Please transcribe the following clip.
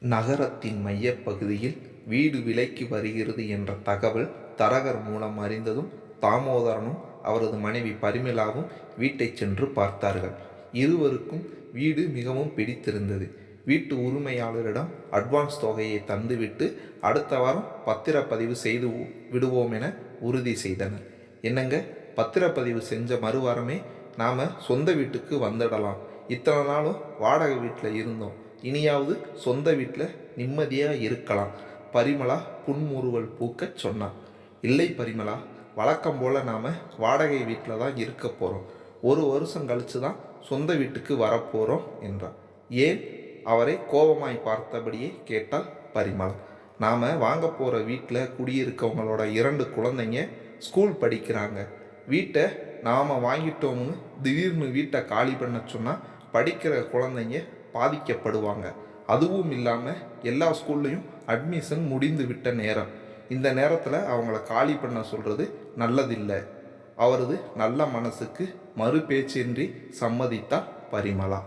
நகரத்தின் மையப்பகுதியில் வீடு விலைக்கு வருகிறது என்ற தகவல் தரகர் மூலம் அறிந்ததும் தாமோதரனும் அவரது மனைவி பரிமளாவும் வீட்டை சென்று பார்த்தார்கள். இருவருக்கும் வீடு மிகவும் பிடித்திருந்தது. வீட்டு உரிமையாளரிடம் அட்வான்ஸ் தொகையை தந்துவிட்டு அடுத்த வாரம் பத்திரப்பதிவு செய்து விடுவோம் என உறுதி செய்தனர். என்னங்க? பத்திரப்பதிவு செஞ்ச மறுவாரமே நாம் சொந்த வீட்டுக்கு வந்துடலாம். இத்தனை நாளும் வாடகை வீட்டில் இருந்தோம். இனியாவது சொந்த வீட்டில் நிம்மதியாக இருக்கலாம். பரிமளா புன்முறுவல் பூக்கச் சொன்னான். இல்லை பரிமளா வழக்கம் போல் நாம் வாடகை வீட்டில் தான் இருக்க போகிறோம் ஒரு வருஷம் கழித்து தான் சொந்த வீட்டுக்கு வரப்போகிறோம் என்றான். ஏன்? அவரை கோபமாய் பார்த்தபடியே கேட்டால் பரிமளா. நாம் வாங்க போகிற வீட்டில் குடியிருக்கவங்களோட இரண்டு குழந்தைங்க ஸ்கூல் படிக்கிறாங்க. வீட்டை நாம் வாங்கிட்டோம்னு திடீர்னு வீட்டை காலி பண்ண சொன்னால் படிக்கிற குழந்தைங்க பாதிக்கப்படுவாங்க. அதுவும் இல்லாமல் எல்லா ஸ்கூல்லையும் அட்மிஷன் முடிந்து விட்ட நேரம். இந்த நேரத்தில் அவங்கள காலி பண்ண சொல்கிறது நல்லதில்லை. அவரது நல்ல மனசுக்கு மறு பேச்சின்றி சம்மதித்தார் பரிமளா.